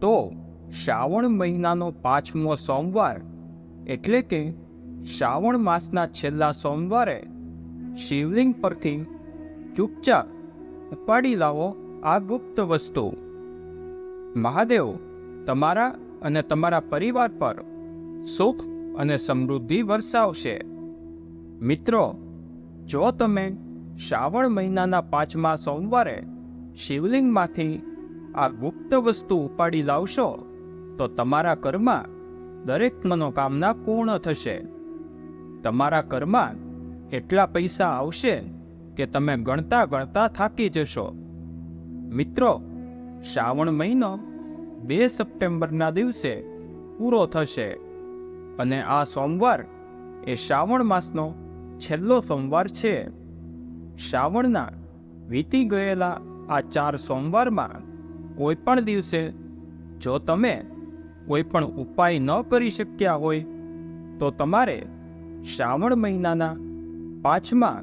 તો શ્રાવણ મહિનાનો પાંચમો સોમવાર એટલે કે શ્રાવણ માસના છેલ્લા સોમવારે શિવલિંગ પરથી ચૂપચાપ ઉપાડી લાવો આ ગુપ્ત વસ્તુ. મહાદેવ, તમારા અને તમારા પરિવાર પર સુખ અને સમૃદ્ધિ વરસાવશે. મિત્રો, જો તમે શ્રાવણ મહિનાના પાંચમા સોમવારે શિવલિંગમાંથી આ ગુપ્ત વસ્તુ ઉપાડી લાવશો, તો તમારા ઘરમાં દરેક મનોકામના પૂર્ણ થશે. તમારા ઘરમાં એટલા પૈસા આવશે કે તમે ગણતા ગણતા થાકી જશો. મિત્રો, શ્રાવણ મહિનો બે સપ્ટેમ્બરના દિવસે પૂરો થશે અને આ સોમવાર એ શ્રાવણ માસનો છેલ્લો સોમવાર છે. શ્રાવણના વીતી ગયેલા આ ચાર સોમવારમાં કોઈ પણ દિવસે જો તમે કોઈ પણ ઉપાય ન કરી શક્યા હોય, તો તમારે શ્રાવણ મહિનાના પાંચમા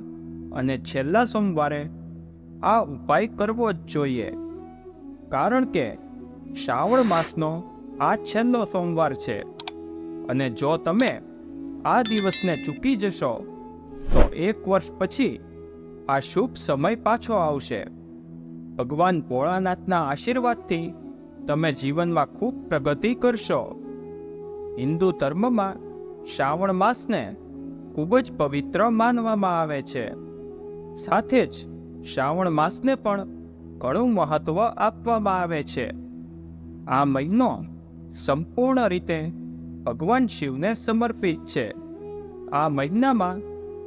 અને છેલ્લા સોમવારે આ ઉપાય કરવો જ જોઈએ. કારણ કે શ્રાવણ માસનો આ છેલ્લો સોમવાર છે અને જો તમે આ દિવસને ચૂકી જશો, તો એક વર્ષ પછી આ શુભ સમય પાછો આવશે. ભગવાન ભોળાનાથના આશીર્વાદથી તમે જીવનમાં ખૂબ પ્રગતિ કરશો. હિન્દુ ધર્મમાં શ્રાવણ માસને ખૂબ જ પવિત્ર માનવામાં આવે છે. સાથે જ શ્રાવણ માસને પણ ઘણું મહત્વ આપવામાં આવે છે. આ મહિનો સંપૂર્ણ રીતે ભગવાન શિવને સમર્પિત છે. આ મહિનામાં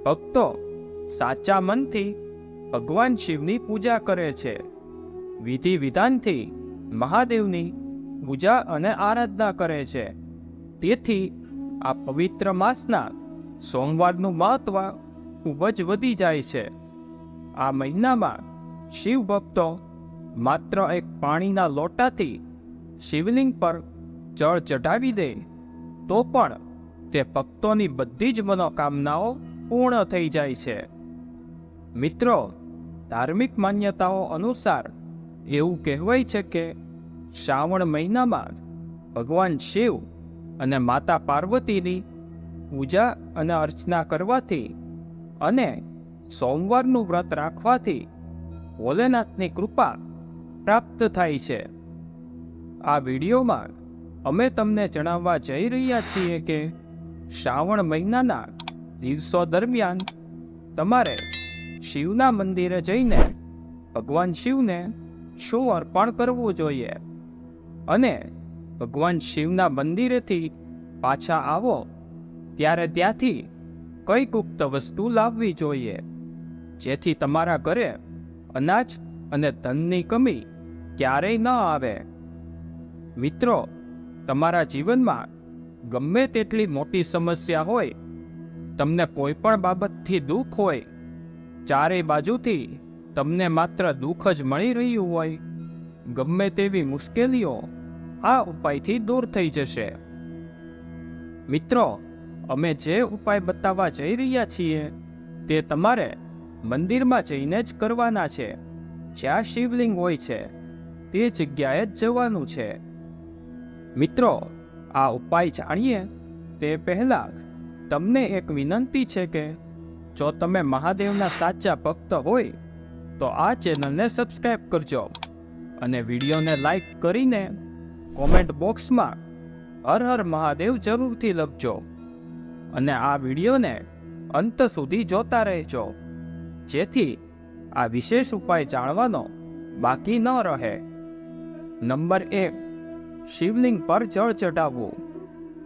ભક્તો સાચા મનથી ભગવાન શિવની પૂજા કરે છે. વિધિ વિધાનથી મહાદેવની પૂજા અને આરાધના કરે છે. તેથી આ પવિત્ર માસના સોમવારનું મહત્વ ખૂબ જ વધી જાય છે. આ મહિનામાં શિવ ભક્તો માત્ર એક પાણીના લોટાથી શિવલિંગ પર જળ ચઢાવી દે તો પણ તે ભક્તોની બધી જ મનોકામનાઓ પૂર્ણ થઈ જાય છે. મિત્રો, ધાર્મિક માન્યતાઓ અનુસાર એવું કહેવાય છે કે શ્રાવણ મહિનામાં ભગવાન શિવ અને માતા પાર્વતીની પૂજા અને અર્ચના કરવાથી અને સોમવારનું વ્રત રાખવાથી ભોલેનાથની કૃપા પ્રાપ્ત થાય છે. આ વિડીયોમાં અમે તમને જણાવવા જઈ રહ્યા છીએ કે શ્રાવણ મહિનાના દિવસો દરમિયાન તમારે શિવના મંદિરે જઈને ભગવાન શિવને શું અર્પણ કરવું જોઈએ. અને ભગવાન શિવના મંદિરેથી પાછા આવો. ત્યારે ત્યાંથી કઈ ગુપ્ત વસ્તુ લાવવી જોઈએ. જેથી તમારા ઘરે અનાજ અને ધનની કમી ક્યારેય ન આવે. મિત્રો, તમારા જીવનમાં ગમે તેટલી મોટી સમસ્યા હોય, તમને કોઈ પણ બાબતથી દુઃખ હોય, ચારેય બાજુથી તમને માત્ર દુઃખ જ મળી રહ્યું હોય, ગમે તેવી મુશ્કેલીઓ આ ઉપાયથી દૂર થઈ જશે. મિત્રો, અમે જે ઉપાય બતાવવા જઈ રહ્યા છીએ, તે તમારે મંદિરમાં જઈને જ કરવાના છે. જ્યાં શિવલિંગ હોય છે, તે જગ્યાએ જ જવાનું છે. મિત્રો, આ ઉપાય જાણીએ, તે પહેલાં તમને એક વિનંતી છે કે, જો તમે મહાદેવના સાચા ભક્ત હોય તો આ ચેનલને સબસ્ક્રાઈબ કરજો અને વિડીયોને લાઈક કરીને કોમેન્ટ બોક્સમાં હર હર મહાદેવ જરૂરથી લખજો અને આ વિડીયોને અંત સુધી જોતા રહેજો, જેથી આ વિશેષ ઉપાય જાણવાનો બાકી ન રહે. નંબર એક, શિવલિંગ પર જળ ચઢાવવું.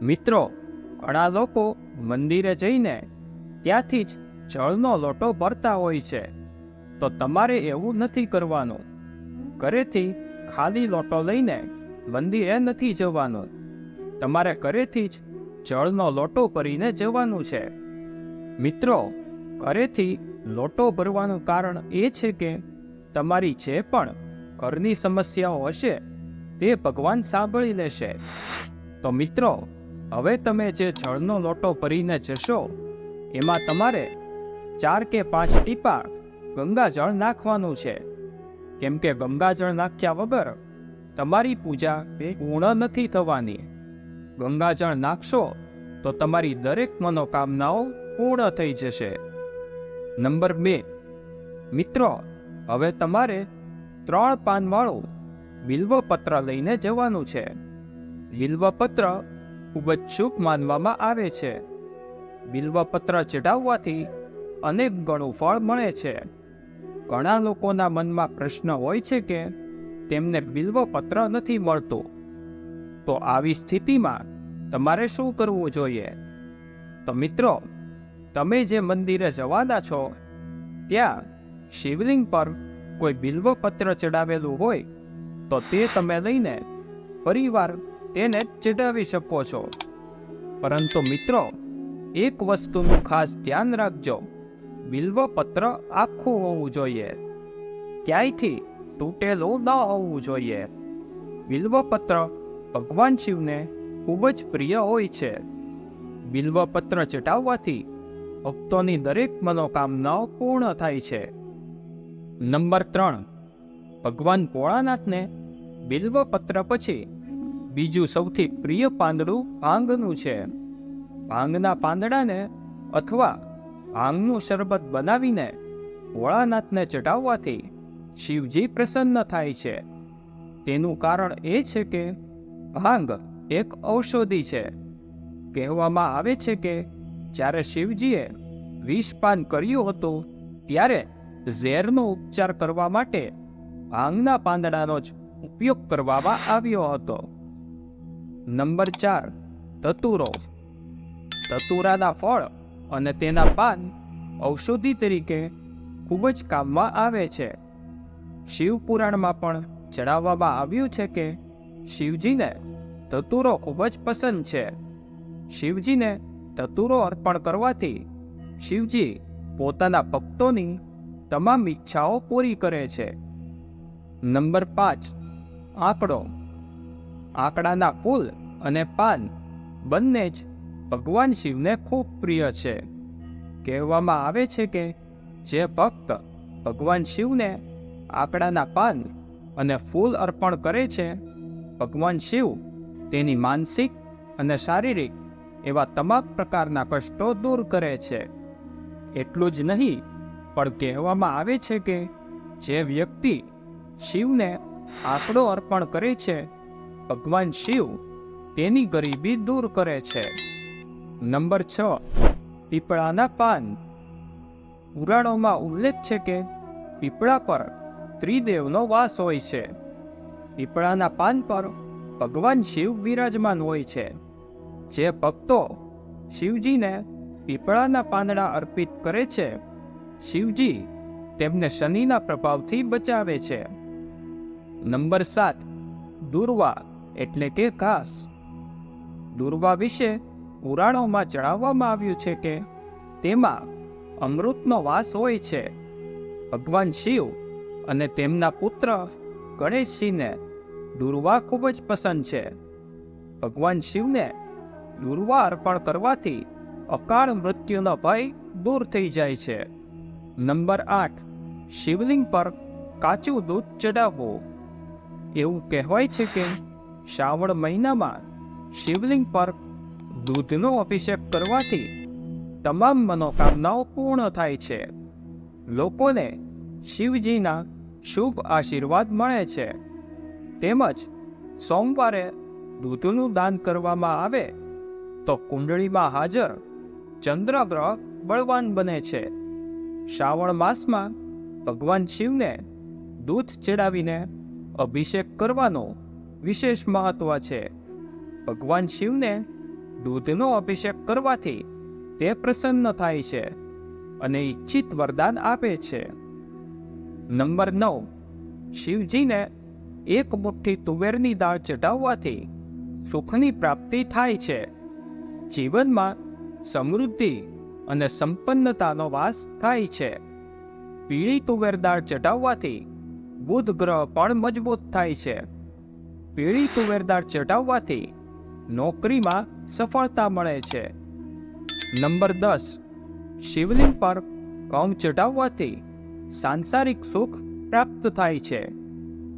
મિત્રો, ઘણા લોકો મંદિરે જઈને ત્યાંથી જ જળનો લોટો ભરતા હોય છે. તો તમારે એવું નથી કરવાનું. ઘરેથી ખાલી લોટો લઈને મંદિરે નથી જવાનું. તમારે ઘરેથી જ જળનો લોટો ભરીને જવાનું છે. મિત્રો, ઘરેથી લોટો ભરવાનું કારણ એ છે કે તમારી જે પણ ઘરની સમસ્યાઓ હશે, તે ભગવાન સાંભળી લેશે. તો મિત્રો, હવે તમે જે જળનો લોટો ભરીને જશો, એમાં તમારે ચાર કે પાંચ ટીપા ગંગાજળ નાખવાનું છે. કેમ કે ગંગાજળ નાખ્યા વગર તમારી પૂજા પૂર્ણ નથી થવાની. ગંગાજળ નાખશો તો તમારી દરેક મનોકામનાઓ પૂર્ણ થઈ જશે. નંબર બે. મિત્રો, હવે તમારે ત્રણ પાનવાળું બિલ્વપત્ર લઈને જવાનું છે. બિલ્વપત્ર ખૂબ જ શુભ માનવામાં આવે છે. બિલ્વપત્ર ચઢાવવાથી અનેક ગણું ફળ મળે છે. ઘણા લોકોના મનમાં પ્રશ્ન હોય છે કે તેમને બિલ્વપત્ર નથી મળતું. તો આવી સ્થિતિમાં તમારે શું કરવું જોઈએ? તો મિત્રો, તમે જે મંદિરે જવાના છો, ત્યાં શિવલિંગ પર કોઈ બિલ્વપત્ર ચડાવેલું હોય, તો તે તમે લઈને ફરીવાર તેને ચડાવી શકો છો. પરંતુ મિત્રો, એક વસ્તુનું ખાસ ધ્યાન રાખજો. બિલ્વપત્ર આખું હોવું જોઈએ. ક્યાંયથી? તૂટેલું ન હોવું જોઈએ. બિલ્વપત્ર ભગવાન શિવને ખૂબ જ પ્રિય હોય છે. બિલ્વપત્ર ચટાવવાથી ભક્તોની દરેક મનોકામનાઓ પૂર્ણ થાય છે. નંબર ત્રણ. ભગવાન ભોળાનાથને બિલ્વપત્ર પછી બીજું સૌથી પ્રિય પાંદડું ભાંગનું છે. ભાંગના પાંદડાને અથવા ભાંગનું શરબત બનાવીને ભોળાનાથને ચઢાવવાથી શિવજી પ્રસન્ન થાય છે. તેનું કારણ એ છે કે ભાંગ એક ઔષધિ છે. કહેવામાં આવે છે કે જ્યારે શિવજીએ વિષપાન કર્યું હતું, ત્યારે ઝેરનો ઉપચાર કરવા માટે ભાંગના પાંદડાનો જ ઉપયોગ કરવામાં આવ્યો હતો. નંબર ચાર ધતુરો ધતુરાના ફળ અને તેના પાન ઔષધિ તરીકે ખૂબ જ કામમાં આવે છે. શિવપુરાણમાં પણ જણાવવામાં આવ્યું છે કે શિવજીને ધતુરો ખૂબ જ પસંદ છે. શિવજીને ધતુરો અર્પણ કરવાથી શિવજી પોતાના ભક્તોની તમામ ઈચ્છાઓ પૂરી કરે છે. નંબર પાંચ, આંકડો. આંકડાના ફૂલ અને પાન બંને જ ભગવાન શિવને ખૂબ પ્રિય છે. કહેવામાં આવે છે કે, જે ભક્ત ભગવાન શિવને આંકડાના પાન અને ફૂલ અર્પણ કરે છે, ભગવાન શિવ તેની માનસિક અને શારીરિક એવા તમામ પ્રકારના કષ્ટો દૂર કરે છે. એટલું જ નહીં, પણ કહેવામાં આવે છે કે, જે વ્યક્તિ શિવને આંકડો અર્પણ કરે છે, ભગવાન શિવ તેની ગરીબી દૂર કરે છે. નંબર છ, પીપળાના પાન. પુરાણોમાં ઉલ્લેખ છે કે પીપળા પર ત્રિદેવનો વાસ હોય છે. પીપળાના પાન પર ભગવાન શિવ બિરાજમાન હોય છે. જે ભક્તો શિવજીને પીપળાના પાંદડા અર્પિત કરે છે, શિવજી તેમને શનિના પ્રભાવથી બચાવે છે. નંબર સાત, દુર્વા એટલે કે ઘાસ. દુર્વા વિશે પુરાણોમાં જણાવવામાં આવ્યું છે કે તેમાં અમૃતનો વાસ હોય છે. ભગવાન શિવ અને તેમના પુત્ર ગણેશજીને દુર્વા ખૂબ જ પસંદ છે. ભગવાન શિવને દુર્વા અર્પણ કરવાથી અકાળ મૃત્યુનો ભય દૂર થઈ જાય છે. નંબર આઠ, શિવલિંગ પર કાચું દૂધ ચડાવવું એવું કહેવાય છે કે શ્રાવણ મહિનામાં શિવલિંગ પર દૂધનો અભિષેક કરવાથી તમામ મનોકામનાઓ પૂર્ણ થાય છે. લોકોને શિવજીના શુભ આશીર્વાદ મળે છે. તેમજ સોમવારે દૂધનું દાન કરવામાં આવે તો કુંડળીમાં હાજર ચંદ્રગ્રહ બળવાન બને છે. શ્રાવણ માસમાં ભગવાન શિવને દૂધ ચડાવીને અભિષેક કરવાનો વિશેષ મહત્વ છે. ભગવાન શિવને દૂધનો અભિષેક કરવાથી તે પ્રસન્ન થાય છે અને ઈચ્છિત વરદાન આપે છે. નંબર નવ. શિવજીને એક મુઠ્ઠી તુવેરની દાળ ચઢાવવાથી સુખની પ્રાપ્તિ થાય છે. જીવનમાં સમૃદ્ધિ અને સંપન્નતાનો વાસ થાય છે. પીળી તુવેર દાળ ચઢાવવાથી બુધ ગ્રહ પણ મજબૂત થાય છે. પીળી તુવેર દાળ ચઢાવવાથી નોકરીમાં સફળતા મળે છે. નંબર દસ, શિવલિંગ પર કમ ચઢાવવાથી સાંસારિક સુખ પ્રાપ્ત થાય છે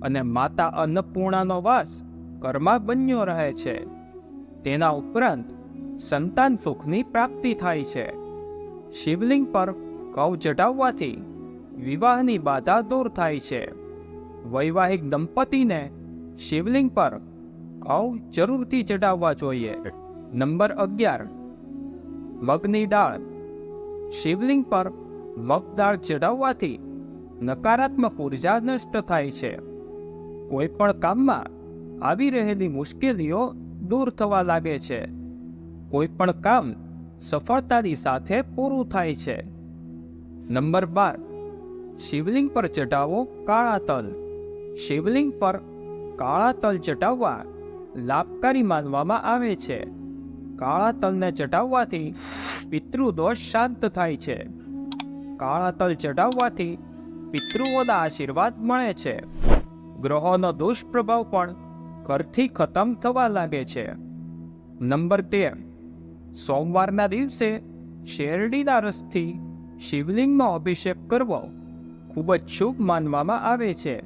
અને માતા અન્નપૂર્ણાનો વાસ ઘરમાં બન્યો રહે છે. તેના ઉપરાંત સંતાન સુખની પ્રાપ્તિ થાય છે. શિવલિંગ પર કવ ચઢાવવાથી વિવાહની બાધા દૂર થાય છે. વૈવાહિક દંપતીને શિવલિંગ પર ઘઉં જરૂરથી ચઢાવવા જોઈએ. નંબર અગિયાર. મગની દાળ. શિવલિંગ પર મગ દાળ ચઢાવવાથી નકારાત્મક ઊર્જા નષ્ટ થાય છે. કોઈ પણ કામમાં આવી રહેલી મુશ્કેલીઓ દૂર થવા લાગે છે. કોઈ પણ કામ સફળતાની સાથે પૂરું થાય છે. નંબર બાર. શિવલિંગ પર ચઢાવો કાળા તલ. શિવલિંગ પર કાળા તલ ચઢાવવા લાભકારી માનવામાં આવે છે. કાળા તલને ચઢાવવાથી પિતૃદોષ શાંત થાય છે. કાળા તલ ચઢાવવાથી પિતૃઓના આશીર્વાદ મળે છે. ગ્રહોનો દુષ્પ્રભાવ પણ ઘરથી ખતમ થવા લાગે છે. નંબર તેર. સોમવારના દિવસે શેરડીના રસથી શિવલિંગનો અભિષેક કરવો ખૂબ જ શુભ માનવામાં આવે છે.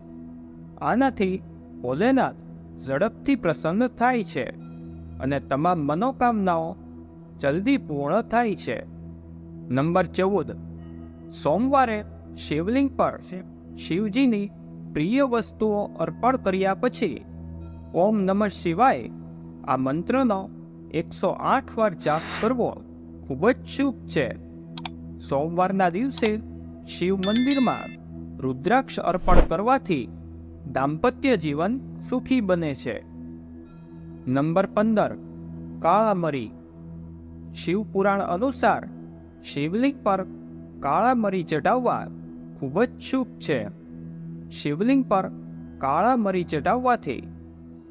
આનાથી ભોલેનાથ ઝડપથી પ્રસન્ન થાય છે અને તમામ મનોકામનાઓ જલ્દી પૂર્ણ થાય છે. નંબર ચૌદ. સોમવારે શિવલિંગ પર શિવજીની પ્રિય વસ્તુઓ અર્પણ કર્યા પછી ઓમ નમઃ શિવાય આ મંત્રનો એકસો આઠ વાર જાપ કરવો ખૂબ જ શુભ છે. સોમવારના દિવસે શિવ મંદિરમાં રુદ્રાક્ષ અર્પણ કરવાથી દાંપત્ય જીવન સુખી બને છે. નંબર પંદર કાળા મરી શિવપુરાણ અનુસાર શિવલિંગ પર કાળા મરી ચઢાવવા ખૂબ જ શુભ છે. શિવલિંગ પર કાળા મરી ચઢાવવાથી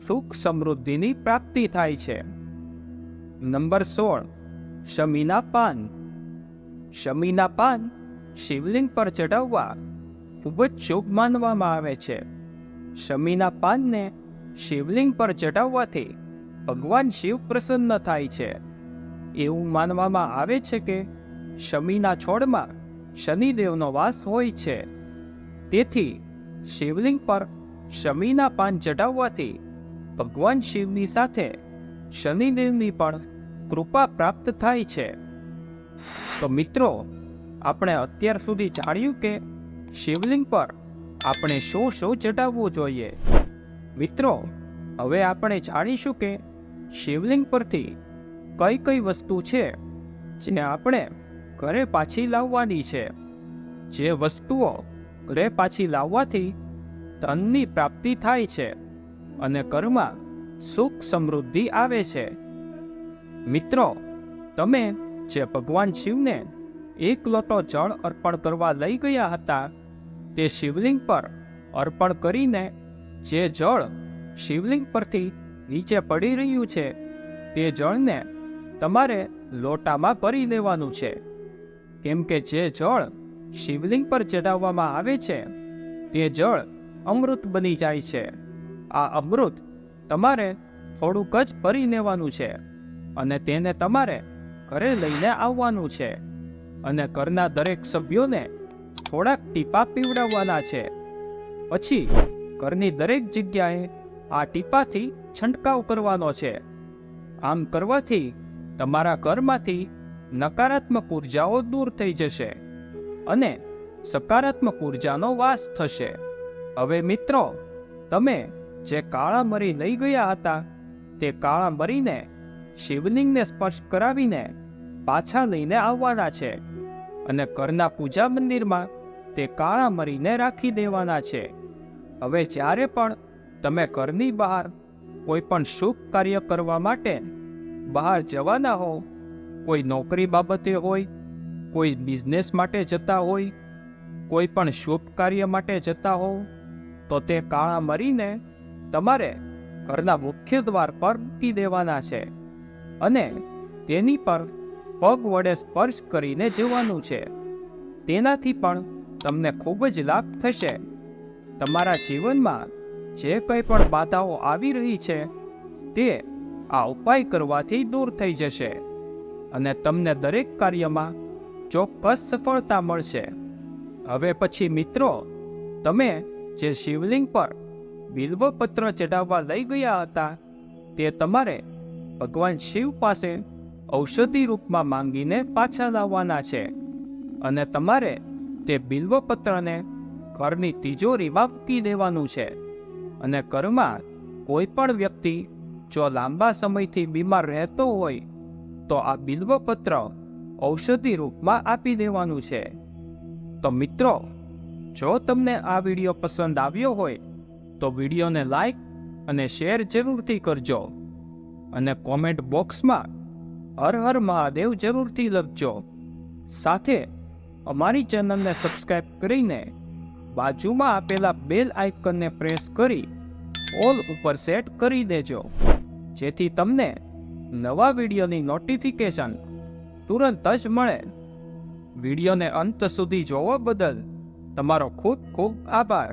સુખ સમૃદ્ધિની પ્રાપ્તિ થાય છે. નંબર સોળ શમીના પાન શમીના પાન શિવલિંગ પર ચઢાવવા ખૂબ જ શુભ માનવામાં આવે છે. શમીના પાનને શિવલિંગ પર ચઢાવવાથી ભગવાન શિવ પ્રસન્ન થાય છે. એવું માનવામાં આવે છે કે શમીના છોડમાં શનિદેવનો વાસ હોય છે. તેથી શિવલિંગ પર શમીના પાન ચઢાવવાથી ભગવાન શિવની સાથે શનિદેવની પણ કૃપા પ્રાપ્ત થાય છે. તો મિત્રો, આપણે અત્યાર સુધી જાણ્યું કે શિવલિંગ પર આપણે શું શું ચઢાવવું જોઈએ? મિત્રો, હવે આપણે જાણીશું કે શિવલિંગ પરથી કઈ કઈ વસ્તુ છે જે આપણે ઘરે પાછી લાવવાની છે. જે વસ્તુઓ ઘરે પાછી લાવવાથી ધનની પ્રાપ્તિ થાય છે અને ઘરમાં સુખ સમૃદ્ધિ આવે છે. મિત્રો, તમે જે ભગવાન શિવને એક લોટો જળ અર્પણ કરવા લઈ ગયા હતા તે શિવલિંગ પર અર્પણ કરીને જે જળ શિવલિંગ પરથી નીચે પડી રહ્યું છે, તે જળને તમારે લોટામાં ભરી લેવાનું છે. કેમ કે જે જળ શિવલિંગ પર ચડાવવામાં આવે છે, તે જળ અમૃત બની જાય છે. આ અમૃત તમારે થોડુંક જ ભરી લેવાનું છે અને તેને તમારે ઘરે લઈને આવવાનું છે અને ઘરના દરેક સભ્યોને થોડાક ટીપા પીવડાવવાના છે. પછી ઘરની દરેક જગ્યાએ આ ટીપાથી છંટકાવ કરવાનો છે. આમ કરવાથી તમારા ઘરમાંથી નકારાત્મક ઉર્જાઓ દૂર થઈ જશે અને સકારાત્મક ઉર્જાનો વાસ થશે. હવે મિત્રો, તમે જે કાળા મરી લઈ ગયા હતા, તે કાળા મરીને શિવલિંગને સ્પર્શ કરાવીને પાછા લઈને આવવાના છે અને ઘરના પૂજા મંદિરમાં તે કાળા મરીને રાખી દેવાના છે. હવે જ્યારે પણ તમે ઘરની બહાર કોઈ પણ શુભ કાર્ય કરવા માટે બહાર જવાના હો, કોઈ નોકરી બાબતે હોય, કોઈ બિઝનેસ માટે જતા હોય, કોઈ પણ શુભ કાર્ય માટે જતા હો, તો તે કાળા મરીને તમારે ઘરના મુખ્ય દ્વાર પર મૂકી દેવાના છે અને તેની પર પગ વડે સ્પર્શ કરીને જવાનું છે. તેનાથી પણ તમને ખૂબ જ લાભ થશે. તમારા જીવનમાં જે કંઈ પણ બાધાઓ આવી રહી છે, તે આ ઉપાય કરવાથી દૂર થઈ જશે અને તમને દરેક કાર્યમાં ચોક્કસ સફળતા મળશે. હવે પછી મિત્રો, તમે જે શિવલિંગ પર બિલ્વપત્ર ચઢાવવા લઈ ગયા હતા, તે તમારે ભગવાન શિવ પાસે ઔષધિ રૂપમાં માંગીને પાછા લાવવાના છે અને તમારે તે બિલ્વપત્રને ઘરની તિજોરીમાં મૂકી દેવાનું છે અને ઘરમાં કોઈ પણ વ્યક્તિ જો લાંબા સમયથી બીમાર રહેતો હોય, તો આ બિલ્વપત્ર ઔષધિ રૂપમાં આપી દેવાનું છે. તો મિત્રો, જો તમને આ વીડિયો પસંદ આવ્યો હોય, તો વિડીયોને લાઈક અને શેર જરૂરથી કરજો અને કોમેન્ટ બોક્સમાં હર હર મહાદેવ જરૂરથી લખજો. સાથે અમારી ચેનલને સબસ્ક્રાઇબ કરીને બાજુમાં આપેલા બેલ આઇકનને પ્રેસ કરી ઓલ ઉપર સેટ કરી દેજો. જેથી તમને નવા વિડીયોની નોટિફિકેશન તુરંત જ મળે. વિડીયોને અંત સુધી જોવા બદલ તમારો ખૂબ ખૂબ આભાર.